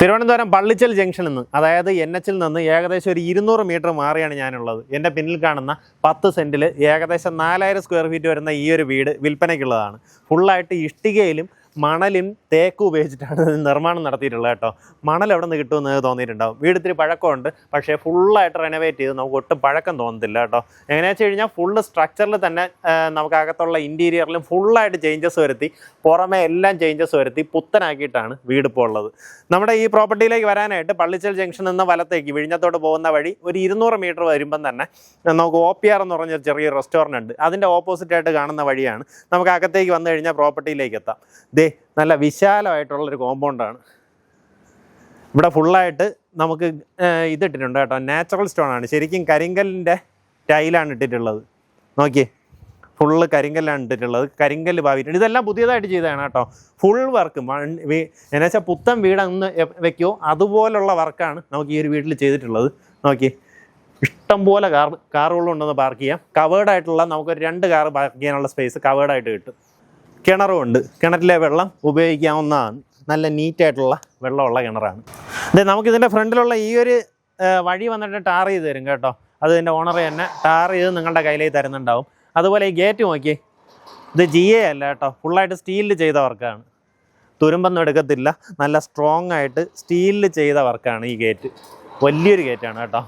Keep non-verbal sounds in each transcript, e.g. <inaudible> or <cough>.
തിരുവനന്തപുരം പള്ളിച്ചൽ ജംഗ്ഷനിൽ നിന്ന് അതായത് എൻ എച്ചിൽ നിന്ന് ഏകദേശം ഒരു ഇരുന്നൂറ് മീറ്റർ മാറിയാണ് ഞാനുള്ളത്. എന്റെ പിന്നിൽ കാണുന്ന പത്ത് സെന്റിൽ ഏകദേശം നാലായിരം സ്ക്വയർ ഫീറ്റ് വരുന്ന ഈ ഒരു വീട് വിൽപ്പനയ്ക്കുള്ളതാണ്. ഫുള്ളായിട്ട് ഇഷ്ടികയിലും മണലും തേക്കും ഉപയോഗിച്ചിട്ടാണ് നിർമ്മാണം നടത്തിയിട്ടുള്ളത് കേട്ടോ. മണൽ എവിടെ നിന്ന് കിട്ടുമെന്ന് തോന്നിയിട്ടുണ്ടാവും. വീട് ഇത്തിരി പഴക്കമുണ്ട്. പക്ഷേ ഫുള്ളായിട്ട് റെനോവേറ്റ് ചെയ്ത് നമുക്ക് ഒട്ടും പഴക്കം തോന്നത്തില്ല കേട്ടോ. എങ്ങനെയാണെന്ന് വെച്ച് കഴിഞ്ഞാൽ ഫുള്ള് സ്ട്രക്ചറിൽ തന്നെ നമുക്കകത്തുള്ള ഇന്റീരിയറിലും ഫുള്ളായിട്ട് ചേഞ്ചസ് വരുത്തി പുറമെ എല്ലാം ചേഞ്ചസ് വരുത്തി പുത്തനാക്കിയിട്ടാണ് വീട് ഇപ്പോൾ ഉള്ളത്. നമ്മുടെ ഈ പ്രോപ്പർട്ടിയിലേക്ക് വരാനായിട്ട് പള്ളിച്ചൽ ജംഗ്ഷൻ എന്ന വലത്തേക്ക് വിഴിഞ്ഞത്തോട്ട് പോകുന്ന വഴി ഒരു ഇരുന്നൂറ് മീറ്റർ വരുമ്പം തന്നെ നമുക്ക് ഒ പി ആർ എന്ന് പറഞ്ഞ ചെറിയൊരു റെസ്റ്റോറന്റ് ഉണ്ട്. അതിന്റെ ഓപ്പോസിറ്റ് ആയിട്ട് കാണുന്ന വഴിയാണ് നമുക്ക് അകത്തേക്ക് വന്നു കഴിഞ്ഞാൽ പ്രോപ്പർട്ടിയിലേക്ക് എത്താം. ദേ നല്ല വിശാലമായിട്ടുള്ളൊരു കോമ്പൗണ്ടാണ് ഇവിടെ ഫുള്ളായിട്ട് നമുക്ക് ഇതിട്ടിട്ടുണ്ട് കേട്ടോ. നാച്ചുറൽ സ്റ്റോൺ ആണ്. ശരിക്കും കരിങ്കല്ലിന്റെ ടൈലാണ് ഇട്ടിട്ടുള്ളത്. നോക്കിയേ. ഫുള്ള് കരിങ്കല്ലാണ് ഇട്ടിട്ടുള്ളത്. കരിങ്കല്ല് ഭാവിയിട്ടുണ്ട് ഇതെല്ലാം പുതിയതായിട്ട് ചെയ്തതാണ് കേട്ടോ. ഫുൾ വർക്ക് എന്നു വെച്ചാൽ പുത്തൻ വീട് വെക്കുമോ അതുപോലുള്ള വർക്കാണ് നമുക്ക് ഈ ഒരു വീട്ടിൽ ചെയ്തിട്ടുള്ളത്. നോക്കി ഇഷ്ടംപോലെ കാർ കാറുകളുണ്ടെന്ന് പാർക്ക് ചെയ്യാം. കവേർഡായിട്ടുള്ള നമുക്കൊരു രണ്ട് കാർ പാർക്ക് ചെയ്യാനുള്ള സ്പേസ് കവേർഡായിട്ട് കിട്ടും. കിണറും ഉണ്ട് കിണറ്റിലെ വെള്ളം ഉപയോഗിക്കാവുന്നതാണ് നല്ല നീറ്റായിട്ടുള്ള വെള്ളമുള്ള കിണറാണ്. അതെ നമുക്കിതിന്റെ ഫ്രണ്ടിലുള്ള ഈ ഒരു വഴി വന്നിട്ട് ടാർ ചെയ്ത് തരും കേട്ടോ. അത് ഇതിന്റെ ഓണർ തന്നെ ടാർ ചെയ്ത് നിങ്ങളുടെ കയ്യിലേക്ക് തരുന്നുണ്ടാവും. അതുപോലെ ഈ ഗേറ്റ് നോക്കി. ഇത് ജി എ അല്ല കേട്ടോ. ഫുള്ളായിട്ട് സ്റ്റീലിൽ ചെയ്ത വർക്കാണ്. തുരുമ്പൊന്നും എടുക്കത്തില്ല. നല്ല സ്ട്രോങ് ആയിട്ട് സ്റ്റീലിൽ ചെയ്ത വർക്കാണ് ഈ ഗേറ്റ്. വലിയൊരു ഗേറ്റാണ് കേട്ടോ.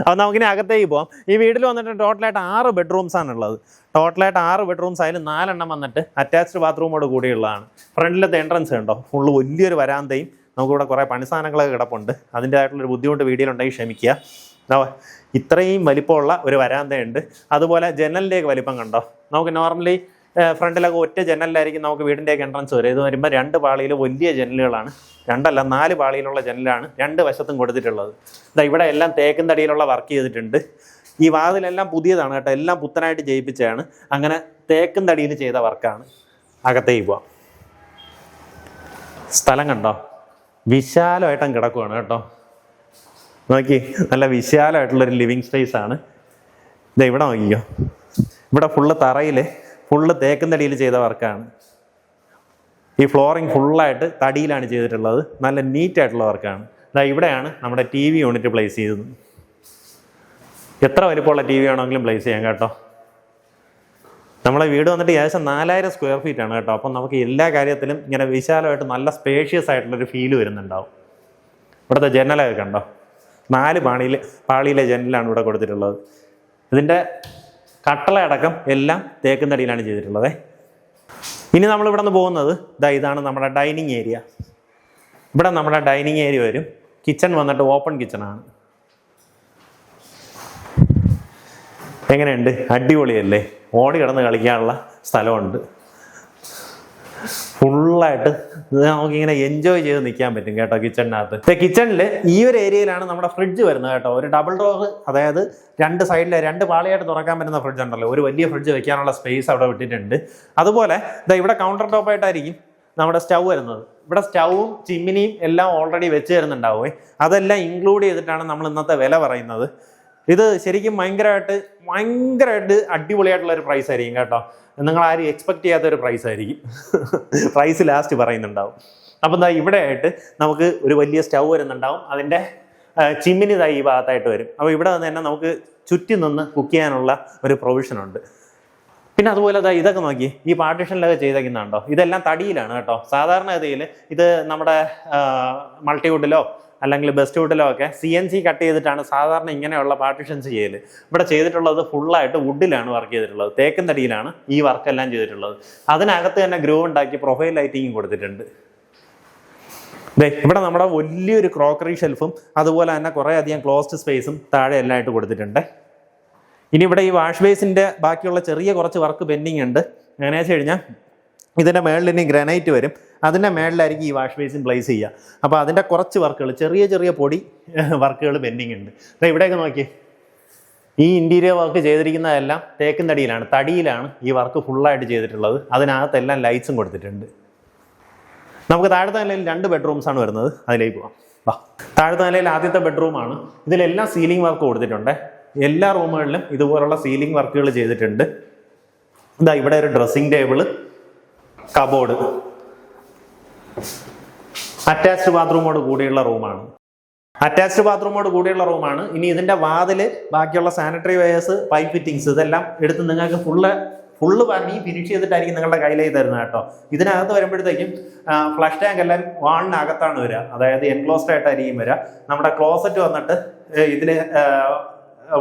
അപ്പോൾ നമുക്കിനി അകത്തേക്ക് പോവാം. ഈ വീട്ടിൽ വന്നിട്ട് ടോട്ടലായിട്ട് ആറ് ബെഡ്റൂംസ് ആണ് ഉള്ളത് ടോട്ടലായിട്ട് ആറ് ബെഡ്റൂംസ് ആയാലും നാലെണ്ണം വന്നിട്ട് അറ്റാച്ച്ഡ് ബാത്റൂമോട് കൂടിയുള്ളതാണ്. ഫ്രണ്ടിലത്തെ എൻട്രൻസ് ഉണ്ടോ ഫുള്ള് വലിയൊരു വരാന്തയും. നമുക്കിവിടെ കുറേ പണിസാധനങ്ങളൊക്കെ കിടപ്പുണ്ട്. അതിന്റെതായിട്ടുള്ളൊരു ബുദ്ധിമുട്ട് വീഡിയോയിലുണ്ടെങ്കിൽ ക്ഷമിക്കുക. ഇത്രയും വലിപ്പമുള്ള ഒരു വരാന്തയുണ്ട്. അതുപോലെ ജനലിന്റെയൊക്കെ വലിപ്പം കണ്ടോ? നമുക്ക് നോർമലി ഫ്രണ്ടിലൊക്കെ ഒറ്റ ജനലിലായിരിക്കും നമുക്ക് വീടിന്റെയൊക്കെ എൻട്രൻസ് വരും ഇത് വരുമ്പോൾ രണ്ട് പാളിയിൽ വലിയ ജനലുകളാണ്. രണ്ടല്ല നാല് പാളിയിലുള്ള ജനലാണ് രണ്ട് വശത്തും കൊടുത്തിട്ടുള്ളത്. ഇതാ ഇവിടെ എല്ലാം തേക്കും തടിയിലുള്ള വർക്ക് ചെയ്തിട്ടുണ്ട്. ഈ വാതിലെല്ലാം പുതിയതാണ് കേട്ടോ. എല്ലാം പുത്തനായിട്ട് ചെയ്യിപ്പിച്ചതാണ് അങ്ങനെ തേക്കും തടിയിൽ ചെയ്ത വർക്കാണ് അകത്തേക്ക് പോവാം. സ്ഥലം കണ്ടോ? വിശാലമായിട്ടും കിടക്കുവാണ് കേട്ടോ. നോക്കി നല്ല വിശാലമായിട്ടുള്ളൊരു ലിവിങ് സ്പേസ് ആണ്. ഇതാ ഇവിടെ നോക്കിക്കോ. ഇവിടെ ഫുള്ള് തറയിൽ ഫുള്ള് തേക്കും ചെയ്ത വർക്കാണ്. ഈ ഫ്ലോറിങ് ഫുള്ളായിട്ട് തടിയിലാണ് ചെയ്തിട്ടുള്ളത്. നല്ല നീറ്റായിട്ടുള്ള വർക്കാണ്. ഇതാ ഇവിടെയാണ് നമ്മുടെ ടി വി യൂണിറ്റ് പ്ലേസ് ചെയ്തത്. എത്ര വലിപ്പമുള്ള ടി വി ആണെങ്കിലും പ്ലേസ് ചെയ്യാം കേട്ടോ. നമ്മളെ വീട് വന്നിട്ട് ഏകദേശം നാലായിരം സ്ക്വയർ ഫീറ്റ് ആണ് കേട്ടോ. അപ്പം നമുക്ക് എല്ലാ കാര്യത്തിലും ഇങ്ങനെ വിശാലമായിട്ട് നല്ല സ്പേഷ്യസ് ആയിട്ടുള്ളൊരു ഫീൽ വരുന്നുണ്ടാവും. ഇവിടുത്തെ ജനലൊക്കെ കണ്ടോ? നാല് പാണിയിൽ പാളിയിലെ ജനലാണ് ഇവിടെ കൊടുത്തിട്ടുള്ളത്. ഇതിന്റെ കട്ടളയടക്കം എല്ലാം തേക്കുന്നടിയിലാണ് ചെയ്തിട്ടുള്ളത്. ഇനി നമ്മൾ ഇവിടെ നിന്ന് പോകുന്നത് ഇതാ ഇതാണ് നമ്മുടെ ഡൈനിങ് ഏരിയ. ഇവിടെ നമ്മുടെ ഡൈനിങ് ഏരിയ വരും. കിച്ചൺ വന്നിട്ട് ഓപ്പൺ കിച്ചണാണ് എങ്ങനെയുണ്ട്? അടിപൊളിയല്ലേ? ഓടി കിടന്ന് കളിക്കാനുള്ള സ്ഥലമുണ്ട്. ഫുള്ളായിട്ട് നമുക്കിങ്ങനെ എൻജോയ് ചെയ്ത് നിൽക്കാൻ പറ്റും കേട്ടോ കിച്ചണിനകത്ത് കിച്ചണിൽ ഈ ഒരു ഏരിയയിലാണ് നമ്മുടെ ഫ്രിഡ്ജ് വരുന്നത് കേട്ടോ. ഒരു ഡബിൾ ഡോർ അതായത് രണ്ട് സൈഡിൽ രണ്ട് പാളിയായിട്ട് തുറക്കാൻ പറ്റുന്ന ഫ്രിഡ്ജ് ഉണ്ടല്ലോ. ഒരു വലിയ ഫ്രിഡ്ജ് വെക്കാനുള്ള സ്പേസ് അവിടെ വിട്ടിട്ടുണ്ട്. അതുപോലെ ഇതാ ഇവിടെ കൗണ്ടർ ടോപ്പായിട്ടായിരിക്കും നമ്മുടെ സ്റ്റൗ വരുന്നത്. ഇവിടെ സ്റ്റൗവും ചിമ്മിനിയും എല്ലാം ഓൾറെഡി വെച്ച് തരുന്നുണ്ടാവുമേ അതെല്ലാം ഇൻക്ലൂഡ് ചെയ്തിട്ടാണ് നമ്മൾ ഇന്നത്തെ വില പറയുന്നത്. ഇത് ശരിക്കും ഭയങ്കരമായിട്ട് ഭയങ്കരമായിട്ട് അടിപൊളിയായിട്ടുള്ള ഒരു പ്രൈസ് ആയിരിക്കും കേട്ടോ. നിങ്ങൾ ആരും എക്സ്പെക്ട് ചെയ്യാത്ത ഒരു പ്രൈസ് ആയിരിക്കും. <laughs> Price last പറയുന്നുണ്ടാവും. അപ്പം എന്താ ഇവിടെ ആയിട്ട് നമുക്ക് ഒരു വലിയ സ്റ്റൗ വരുന്നുണ്ടാവും. അതിന്റെ ചിമ്മിനി തൈ ഈ ഭാഗത്തായിട്ട് വരും. അപ്പോൾ ഇവിടെ നിന്ന് തന്നെ നമുക്ക് ചുറ്റി നിന്ന് കുക്ക് ചെയ്യാനുള്ള ഒരു പ്രൊവിഷനുണ്ട് പിന്നെ അതുപോലെ ദാ ഇതൊക്കെ നോക്കി. ഈ പാർട്ടീഷനിലൊക്കെ ചെയ്തേക്കുന്നുണ്ടോ ഇതെല്ലാം തടിയിലാണ് കേട്ടോ. സാധാരണഗതിയിൽ ഇത് നമ്മുടെ മൾട്ടിവുഡിലോ അല്ലെങ്കിൽ ബെസ്റ്റ് വുഡിലോ ഒക്കെ സി എൻ സി കട്ട് ചെയ്തിട്ടാണ് സാധാരണ ഇങ്ങനെയുള്ള പാർട്ടീഷൻസ് ചെയ്യൽ ഇവിടെ ചെയ്തിട്ടുള്ളത് ഫുള്ളായിട്ട് വുഡിലാണ് വർക്ക് ചെയ്തിട്ടുള്ളത്. തേക്കൻ തടിയിലാണ് ഈ വർക്കെല്ലാം ചെയ്തിട്ടുള്ളത്. അതിനകത്ത് തന്നെ ഗ്രൂ ഉണ്ടാക്കി പ്രൊഫൈൽ ലൈറ്റിങ്ങും കൊടുത്തിട്ടുണ്ട്. ഇവിടെ നമ്മുടെ വലിയൊരു ക്രോക്കറി ഷെൽഫും അതുപോലെ തന്നെ കുറേ അധികം ക്ലോസ്ഡ് സ്പേസും താഴെ എല്ലാമായിട്ട് കൊടുത്തിട്ടുണ്ട്. ഇനി ഇവിടെ ഈ വാഷ് ബേസിന്റെ ബാക്കിയുള്ള ചെറിയ കുറച്ച് വർക്ക് പെൻഡിങ് ഉണ്ട്. എങ്ങനെയാ വെച്ച് കഴിഞ്ഞാൽ ഇതിന്റെ മേളിൽ ഇനി ഗ്രാനൈറ്റ് വരും. അതിന്റെ മേളിലായിരിക്കും ഈ വാഷ് ബേസിൻ പ്ലേസ് ചെയ്യുക. അപ്പോൾ അതിന്റെ കുറച്ച് വർക്കുകൾ ചെറിയ ചെറിയ പൊടി വർക്കുകൾ പെൻഡിങ് ഉണ്ട്. അപ്പോൾ ഇവിടെയൊക്കെ നോക്കിയേ. ഈ ഇന്റീരിയർ വർക്ക് ചെയ്തിരിക്കുന്നതെല്ലാം തേക്കും തടിയിലാണ് തടിയിലാണ് ഈ വർക്ക് ഫുള്ളായിട്ട് ചെയ്തിട്ടുള്ളത്. അതിനകത്തെല്ലാം ലൈറ്റ്സും കൊടുത്തിട്ടുണ്ട്. നമുക്ക് താഴത്തെ നിലയിൽ രണ്ട് ബെഡ്റൂംസ് ആണ് വരുന്നത്. അതിലേക്ക് പോവാം. വാ. താഴത്തെ നിലയിൽ ആദ്യത്തെ ബെഡ്റൂമാണ് ഇതിലെല്ലാം സീലിംഗ് വർക്ക് കൊടുത്തിട്ടുണ്ട്. എല്ലാ റൂമുകളിലും ഇതുപോലുള്ള സീലിംഗ് വർക്കുകൾ ചെയ്തിട്ടുണ്ട്. ഇതാ ഇവിടെ ഒരു ഡ്രസ്സിംഗ് ടേബിൾ കബോർഡ്. അറ്റാച്ച്ഡ് ബാത്റൂമോട് കൂടിയുള്ള റൂമാണ് അറ്റാച്ച്ഡ് ബാത്റൂമോട് കൂടിയുള്ള റൂമാണ് ഇനി ഇതിന്റെ വാതിൽ ബാക്കിയുള്ള സാനിറ്ററി വെയേഴ്സ് പൈപ്പ് ഫിറ്റിങ്സ് ഇതെല്ലാം എടുത്ത് നിങ്ങൾക്ക് ഫുള്ള് ഫുള്ള് പറഞ്ഞ് ഈ ഫിനിഷ് ചെയ്തിട്ടായിരിക്കും നിങ്ങളുടെ കയ്യിലേക്ക് തരുന്നത് കേട്ടോ. ഇതിനകത്ത് വരുമ്പോഴത്തേക്കും ഫ്ലഷ് ടാങ്ക് എല്ലാം വാളിനകത്താണ് വരിക. അതായത് എൻക്ലോസ്ഡ് ആയിട്ടായിരിക്കും വരിക. നമ്മുടെ ക്ലോസറ്റ് വന്നിട്ട് ഇതിൽ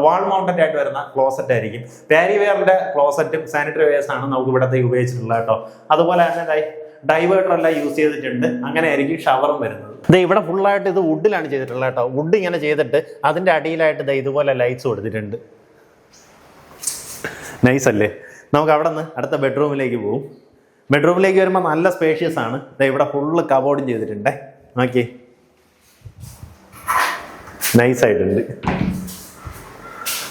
വാൾ മൗണ്ടഡ് ആയിട്ട് വരുന്ന ക്ലോസറ്റ് ആയിരിക്കും. പാരിവെയറിന്റെ ക്ലോസറ്റും സാനിറ്ററി വെയർസ് ആണ് നമുക്ക് ഇവിടത്തേക്ക് ഉപയോഗിച്ചിട്ടുള്ളത് കേട്ടോ. അതുപോലെ തന്നെ ഡൈവേർട്ടർ എല്ലാം യൂസ് ചെയ്തിട്ടുണ്ട്. അങ്ങനെ ആയിരിക്കും ഷവറും വരുന്നത്. ഇത് ഇവിടെ ഫുള്ളായിട്ട് ഇത് വുഡിലാണ് ചെയ്തിട്ടുള്ളത് കേട്ടോ. വുഡ് ഇങ്ങനെ ചെയ്തിട്ട് അതിന്റെ അടിയിലായിട്ട് ദേ ഇതുപോലെ ലൈറ്റ്സ് കൊടുത്തിട്ടുണ്ട്. നൈസ് അല്ലേ? നമുക്ക് അവിടെ നിന്ന് അടുത്ത ബെഡ്റൂമിലേക്ക് പോകും ബെഡ്റൂമിലേക്ക് വരുമ്പോൾ നല്ല സ്പേഷ്യസ് ആണ്. ഇവിടെ ഫുള്ള് കബോർഡും ചെയ്തിട്ടുണ്ടേ. നൈസ് ആയിട്ടുണ്ട്.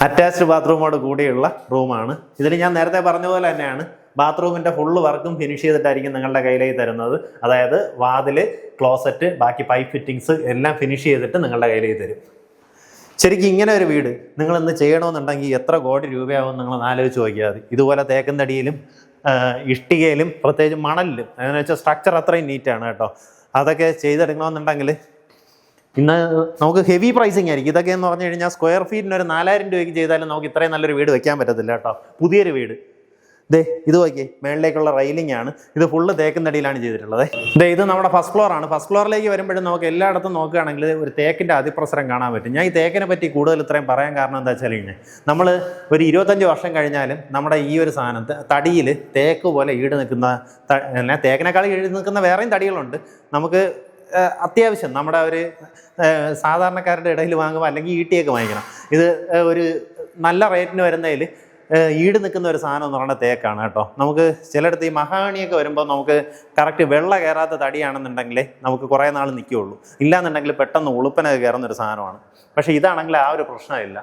അറ്റാച്ച്ഡ് ബാത്റൂമോട് കൂടിയുള്ള റൂമാണ്. ഇതിൽ ഞാൻ നേരത്തെ പറഞ്ഞ പോലെ തന്നെയാണ് ബാത്റൂമിന്റെ ഫുള്ള് വർക്കും ഫിനിഷ് ചെയ്തിട്ടായിരിക്കും നിങ്ങളുടെ കയ്യിലേക്ക് തരുന്നത്. അതായത് വാതിൽ ക്ലോസറ്റ് ബാക്കി പൈപ്പ് ഫിറ്റിങ്സ് എല്ലാം ഫിനിഷ് ചെയ്തിട്ട് നിങ്ങളുടെ കയ്യിലേക്ക് തരും. ശരിക്കും ഇങ്ങനെ ഒരു വീട് നിങ്ങൾ ഇന്ന് ചെയ്യണമെന്നുണ്ടെങ്കിൽ എത്ര കോടി രൂപയാവും നിങ്ങൾ ആലോചിച്ച് നോക്കിയാൽ മതി. ഇതുപോലെ തേക്കന്തടിയിലും ഇഷ്ടികയിലും പ്രത്യേകിച്ച് മണലിലും എന്ന് വെച്ചാൽ സ്ട്രക്ചർ അത്രയും നീറ്റാണ് കേട്ടോ. അതൊക്കെ ചെയ്തെടുക്കണമെന്നുണ്ടെങ്കിൽ ഇന്ന് നമുക്ക് ഹെവി പ്രൈസിങ് ആയിരിക്കും. ഇതൊക്കെ എന്ന് പറഞ്ഞു കഴിഞ്ഞാൽ സ്ക്വയർ ഫീറ്റിന് ഒരു നാലായിരം രൂപയ്ക്ക് ചെയ്താലും നമുക്ക് ഇത്രയും നല്ലൊരു വീട് വെക്കാൻ പറ്റത്തില്ല കേട്ടോ. പുതിയൊരു വീട്. ദേ ഇത് നോക്കിയേ മേളിലേക്കുള്ള റെയിലിംഗ് ആണ്. ഇത് ഫുള്ള് തേക്കിനടിയിലാണ് ചെയ്തിട്ടുള്ളത്. ദേ ഇത് നമ്മുടെ ഫസ്റ്റ് ഫ്ലോർ ആണ്. ഫസ്റ്റ് ഫ്ലോറിലേക്ക് വരുമ്പോഴും നമുക്ക് എല്ലായിടത്തും നോക്കുകയാണെങ്കിൽ ഒരു തേക്കിന്റെ അതിപ്രസരം കാണാൻ പറ്റും. ഞാൻ ഈ തേക്കിനെ പറ്റി കൂടുതൽ ഇത്രയും പറയാൻ കാരണം എന്താ വെച്ചാൽ കഴിഞ്ഞാൽ നമ്മൾ ഒരു ഇരുപത്തഞ്ച് വർഷം കഴിഞ്ഞാലും നമ്മുടെ ഈ ഒരു സാധനത്ത് തടിയിൽ തേക്ക് പോലെ ഈട് നിൽക്കുന്ന തേക്കിനേക്കാൾ ഈട് നിൽക്കുന്ന വേറെയും തടികളുണ്ട്. നമുക്ക് അത്യാവശ്യം നമ്മുടെ ഒരു സാധാരണക്കാരുടെ ഇടയിൽ വാങ്ങുമ്പോൾ അല്ലെങ്കിൽ ഈട്ടിയൊക്കെ വാങ്ങിക്കണം. ഇത് ഒരു നല്ല റേറ്റിന് വരുന്നതിൽ ഈട് നിൽക്കുന്ന ഒരു സാധനം എന്ന് പറയുന്നത് തേക്കാണ് കേട്ടോ. നമുക്ക് ചിലയിടത്ത് ഈ മഹാണിയൊക്കെ വരുമ്പോൾ നമുക്ക് കറക്റ്റ് വെള്ള കയറാത്ത തടിയാണെന്നുണ്ടെങ്കിൽ നമുക്ക് കുറേ നാൾ നിൽക്കുകയുള്ളൂ. ഇല്ലാന്നുണ്ടെങ്കിൽ പെട്ടെന്ന് ഉളുപ്പനൊക്കെ കയറുന്ന ഒരു സാധനമാണ്. പക്ഷേ ഇതാണെങ്കിൽ ആ ഒരു പ്രശ്നമില്ല.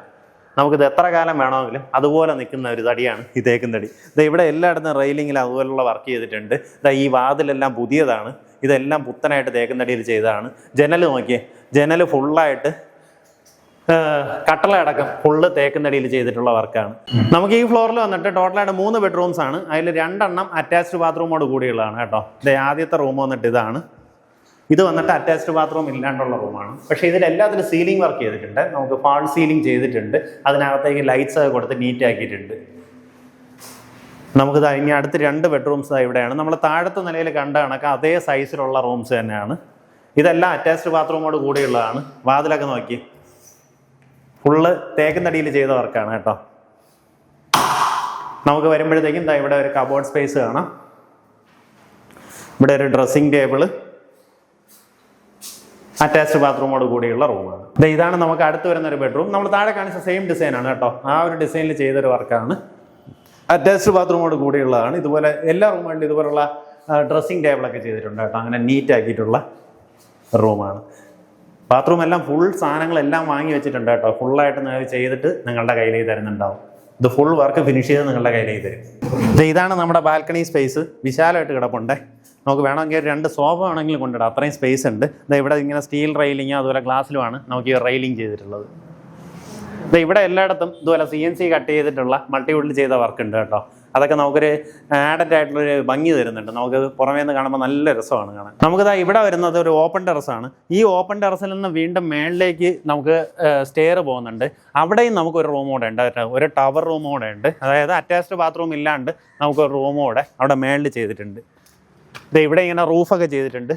നമുക്കിത് എത്ര കാലം വേണമെങ്കിലും അതുപോലെ നിൽക്കുന്ന ഒരു തടിയാണ് ഈ തേക്കും തടി. ഇത് ഇവിടെ എല്ലായിടത്തും റെയിലിങ്ങിൽ അതുപോലുള്ള വർക്ക് ചെയ്തിട്ടുണ്ട്. ഇതാ ഈ വാതിലെല്ലാം പുതിയതാണ്. ഇതെല്ലാം പുത്തനായിട്ട് തേക്കുന്നടിയിൽ ചെയ്തതാണ്. ജനൽ നോക്കിയേ. ജനൽ ഫുള്ളായിട്ട് കട്ടളയടക്കം ഫുള്ള് തേക്കുന്നടിയിൽ ചെയ്തിട്ടുള്ള വർക്കാണ്. നമുക്ക് ഈ ഫ്ലോറിൽ വന്നിട്ട് ടോട്ടലായിട്ട് മൂന്ന് ബെഡ്റൂംസ് ആണ്. അതിൽ രണ്ടെണ്ണം അറ്റാച്ച്ഡ് ബാത്റൂമോട് കൂടിയുള്ളതാണ് കേട്ടോ. ഇത് ആദ്യത്തെ റൂം വന്നിട്ട് ഇതാണ്. ഇത് വന്നിട്ട് അറ്റാച്ച്ഡ് ബാത്റൂം ഇല്ലാണ്ടുള്ള റൂമാണ് പക്ഷേ ഇതിലെല്ലാത്തിനും സീലിംഗ് വർക്ക് ചെയ്തിട്ടുണ്ട്. നമുക്ക് ഫാൾ സീലിംഗ് ചെയ്തിട്ടുണ്ട്. അതിനകത്തേക്ക് ലൈറ്റ്സ് ഒക്കെ കൊടുത്ത് നീറ്റ് ആക്കിയിട്ടുണ്ട്. നമുക്ക് ദാ ഇനി അടുത്ത് രണ്ട് ബെഡ്റൂംസ് ഇവിടെയാണ്. നമ്മൾ താഴത്തെ നിലയിൽ കണ്ട കണക്ക് അതേ സൈസിലുള്ള റൂംസ് തന്നെയാണ്. ഇതെല്ലാം അറ്റാച്ച്ഡ് ബാത്റൂമോട് കൂടിയുള്ളതാണ്. വാതിലൊക്കെ നോക്കി. ഫുള്ള് തേക്കുന്നടിയിൽ ചെയ്ത വർക്കാണ് കേട്ടോ. നമുക്ക് വരുമ്പോഴത്തേക്കും ദാ ഇവിടെ ഒരു കബോർഡ് സ്പേസ് കാണാം. ഇവിടെ ഒരു ഡ്രസ്സിംഗ് ടേബിൾ അറ്റാച്ച്ഡ് ബാത്റൂമോട് കൂടിയുള്ള റൂമാണ് ഇതാണ് നമുക്ക് അടുത്ത് വരുന്ന ഒരു ബെഡ്റൂം നമ്മൾ താഴെ കാണിച്ച സെയിം ഡിസൈനാണ് കേട്ടോ. ആ ഒരു ഡിസൈനിൽ ചെയ്തൊരു വർക്കാണ് അറ്റാച്ച്ഡ് ബാത്റൂമോട് കൂടിയുള്ളതാണ്. ഇതുപോലെ എല്ലാ റൂമുകളിലും ഇതുപോലുള്ള ഡ്രസ്സിങ് ടേബിളൊക്കെ ചെയ്തിട്ടുണ്ട് കേട്ടോ. അങ്ങനെ നീറ്റ് ആക്കിയിട്ടുള്ള റൂമാണ്. ബാത്റൂം എല്ലാം ഫുൾ സാധനങ്ങളെല്ലാം വാങ്ങി വെച്ചിട്ടുണ്ട് കേട്ടോ. ഫുള്ളായിട്ട് നിങ്ങൾ ചെയ്തിട്ട് നിങ്ങളുടെ കയ്യിലേക്ക് തരുന്നുണ്ടാവും. ഇത് ഫുൾ വർക്ക് ഫിനിഷ് ചെയ്ത് നിങ്ങളുടെ കയ്യിലേക്ക് തരും. ഇത് ഇതാണ് നമ്മുടെ ബാൽക്കണി സ്പേസ് വിശാലമായിട്ട് കിടപ്പുണ്ട്. നമുക്ക് വേണമെങ്കിൽ രണ്ട് സോഫ വേണമെങ്കിലും കൊണ്ടിടാം. അത്രയും സ്പേസ് ഉണ്ട്. ഇവിടെ ഇങ്ങനെ സ്റ്റീൽ റെയിലിങ്ങോ അതുപോലെ ഗ്ലാസ്സിലുമാണ് നമുക്ക് ഈ റെയിലിംഗ് ചെയ്തിട്ടുള്ളത്. ഇവിടെ എല്ലായിടത്തും ഇതുപോലെ സി എൻ സി കട്ട് ചെയ്തിട്ടുള്ള മൾട്ടിവുഡിൽ ചെയ്ത വർക്ക് ഉണ്ട് കേട്ടോ. അതൊക്കെ നമുക്കൊരു ആഡഡ് ആയിട്ടുള്ളൊരു ഭംഗി തരുന്നുണ്ട്. നമുക്ക് പുറമേ നിന്ന് കാണുമ്പോൾ നല്ല രസമാണ് കാണാൻ. നമുക്കിതാ ഇവിടെ വരുന്നത് ഒരു ഓപ്പൺ ടെറസാണ് ഈ ഓപ്പൺ ടെറസിൽ നിന്ന് വീണ്ടും മേളിലേക്ക് നമുക്ക് സ്റ്റെയർ പോകുന്നുണ്ട്. അവിടെയും നമുക്ക് ഒരു റൂം കൂടെ ഉണ്ട്. ഒരു ടവർ റൂം കൂടെ ഉണ്ട്. അതായത് അറ്റാച്ച്ഡ് ബാത്റൂം ഇല്ലാണ്ട് നമുക്കൊരു റൂം കൂടെ അവിടെ മേളിൽ ചെയ്തിട്ടുണ്ട്. ഇത് ഇവിടെ ഇങ്ങനെ റൂഫൊക്കെ ചെയ്തിട്ടുണ്ട്.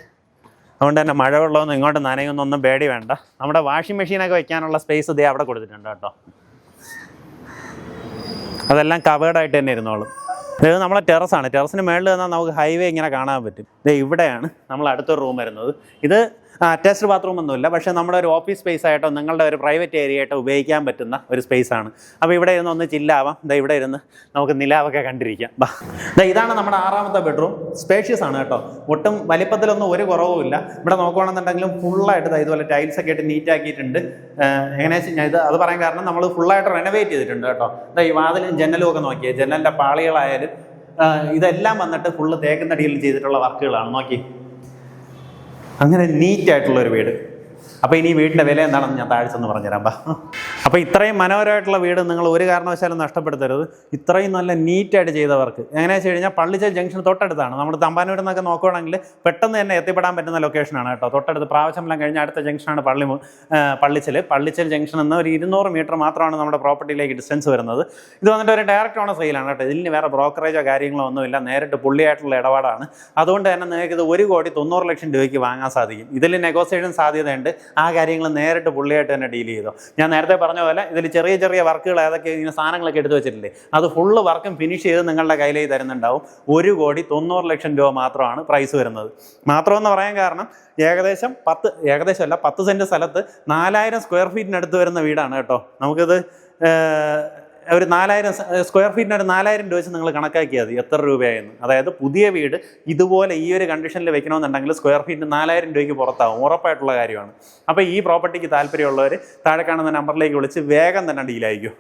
അതുകൊണ്ട് തന്നെ മഴ വെള്ളമൊന്നും ഇങ്ങോട്ട് നനയൊന്നൊന്നും പേടി വേണ്ട. നമ്മുടെ വാഷിംഗ് മെഷീനൊക്കെ വെക്കാനുള്ള സ്പേസ് ഇതേ അവിടെ കൊടുത്തിട്ടുണ്ട് കേട്ടോ. അതെല്ലാം കവേർഡായിട്ട് തന്നെ ഇരുന്നോളും. ഇത് നമ്മളെ ടെറസാണ് ടെറസിന് മേളിൽ നിന്നാൽ നമുക്ക് ഹൈവേ ഇങ്ങനെ കാണാൻ പറ്റും. ഇത് ഇവിടെയാണ് നമ്മൾ അടുത്തൊരു റൂം വരുന്നത്. ഇത് അറ്റാച്ച്ഡ് ബാത്റൂം ഒന്നുമില്ല. പക്ഷേ നമ്മുടെ ഒരു ഓഫീസ് സ്പേസ് ആയിട്ടോ നിങ്ങളുടെ ഒരു പ്രൈവറ്റ് ഏരിയ ആയിട്ടോ ഉപയോഗിക്കാൻ പറ്റുന്ന ഒരു സ്പേസ് ആണ്. അപ്പോൾ ഇവിടെ ഇരുന്ന് ഒന്ന് ചില്ലാവാം ദാ ഇവിടെ ഇരുന്ന് നമുക്ക് നിലാവൊക്കെ കണ്ടിരിക്കാം. ദാ ഇതാണ് നമ്മുടെ ആറാമത്തെ ബെഡ്റൂം സ്പേഷ്യസ് ആണ് കേട്ടോ. ഒട്ടും വലിപ്പത്തിലൊന്നും ഒരു കുറവുമില്ല ഇവിടെ നോക്കുകയാണെന്നുണ്ടെങ്കിലും ഫുള്ളായിട്ട് ദാ ഇതുപോലെ ടൈൽസ് ഒക്കെ ആയിട്ട് നീറ്റ് ആക്കിയിട്ടുണ്ട്. എങ്ങനെയാ കഴിഞ്ഞാൽ ഇത് അത് പറയാൻ കാരണം നമ്മൾ ഫുള്ളായിട്ട് റെനോവേറ്റ് ചെയ്തിട്ടുണ്ട് കേട്ടോ. ദാ ഈ വാതിലും ജനലും ഒക്കെ നോക്കിയേ. ജനലിന്റെ പാളികളായാലും ഇതെല്ലാം വന്നിട്ട് ഫുള്ള് തേക്കുന്നടിയിൽ ചെയ്തിട്ടുള്ള വർക്കുകളാണ് നോക്കി അങ്ങനെ നീറ്റായിട്ടുള്ളൊരു വീട്. അപ്പോൾ ഇനി വീടിന്റെ വില എന്താണെന്ന് ഞാൻ താഴെ ചെന്ന് പറഞ്ഞുതരാം ബാ. അപ്പോൾ ഇത്രയും മനോഹരമായിട്ടുള്ള വീട് നിങ്ങൾ ഒരു കാരണവശാലും നഷ്ടപ്പെടുത്തരുത്. ഇത്രയും നല്ല നീറ്റായിട്ട് ചെയ്തവർക്ക്. എങ്ങനെയാണെന്ന് വെച്ച് കഴിഞ്ഞാൽ പള്ളിച്ചൽ ജംഗ്ഷൻ തൊട്ടടുത്താണ്. നമ്മൾ തമ്പാനൂരിൽ നിന്നൊക്കെ നോക്കുകയാണെങ്കിൽ പെട്ടെന്ന് തന്നെ എത്തിപ്പെടാൻ പറ്റുന്ന ലൊക്കേഷനാണ് കേട്ടോ. തൊട്ടടുത്ത് പ്രാവശ്യമെല്ലാം കഴിഞ്ഞ അടുത്ത ജംഗ്ഷനാണ് പള്ളി പള്ളിച്ചൽ പള്ളിച്ചൽ ജംഗ്ഷൻ എന്ന് ഒരു ഇരുന്നൂറ് മീറ്റർ മാത്രമാണ് നമ്മുടെ പ്രോപ്പർട്ടിയിലേക്ക് ഡിസ്റ്റൻസ് വരുന്നത്. ഇത് വന്നിട്ട് ഒരു ഡയറക്റ്റ് ഓണ സെയിലാണ് കേട്ടോ. ഇതിന് വേറെ ബ്രോക്കറേജോ കാര്യങ്ങളോ ഒന്നുമില്ല. നേരിട്ട് പുള്ളിയായിട്ടുള്ള ഇടപാടാണ്. അതുകൊണ്ട് തന്നെ നിങ്ങൾക്ക് ഇത് ഒരു കോടി തൊണ്ണൂറ് ലക്ഷം രൂപയ്ക്ക് വാങ്ങാൻ സാധിക്കും. ഇതിൽ നെഗോസിയേഷൻ സാധ്യതയുണ്ട്. ആ കാര്യങ്ങൾ നേരിട്ട് പുള്ളിയായിട്ട് തന്നെ ഡീൽ ചെയ്തോ. ഞാൻ നേരത്തെ പറഞ്ഞ പോലെ ഇതിൽ ചെറിയ ചെറിയ വർക്കുകൾ ഏതൊക്കെ ഇങ്ങനെ സാധനങ്ങളൊക്കെ എടുത്തു വെച്ചിട്ടില്ലേ? അത് ഫുള്ള് വർക്കും ഫിനിഷ് ചെയ്ത് നിങ്ങളുടെ കയ്യിലേക്ക് തരുന്നുണ്ടാവും. ഒരു കോടി തൊണ്ണൂറ് ലക്ഷം രൂപ മാത്രമാണ് പ്രൈസ് വരുന്നത്. മാത്രമെന്ന് പറയാൻ കാരണം ഏകദേശം പത്ത് ഏകദേശം അല്ല പത്ത് സെന്റ് സ്ഥലത്ത് നാലായിരം സ്ക്വയർ ഫീറ്റിനടുത്ത് വരുന്ന വീടാണ് കേട്ടോ. നമുക്കിത് ഒരു നാലായിരം സ്ക്വയർ ഫീറ്റിന് ഒരു നാലായിരം രൂപ വെച്ച് നിങ്ങൾ കണക്കാക്കിയാൽ മതി. എത്ര രൂപയായെന്ന്. അതായത് പുതിയ വീട് ഇതുപോലെ ഈ ഒരു കണ്ടീഷനിൽ വെക്കണമെന്നുണ്ടെങ്കിൽ സ്ക്വയർ ഫീറ്റിന് നാലായിരം രൂപയ്ക്ക് പുറത്താവും. ഉറപ്പായിട്ടുള്ള കാര്യമാണ്. അപ്പോൾ ഈ പ്രോപ്പർട്ടിക്ക് താല്പര്യമുള്ളവർ താഴെ കാണുന്ന നമ്പറിലേക്ക് വിളിച്ച് വേഗം തന്നെ ഡീലായിരിക്കും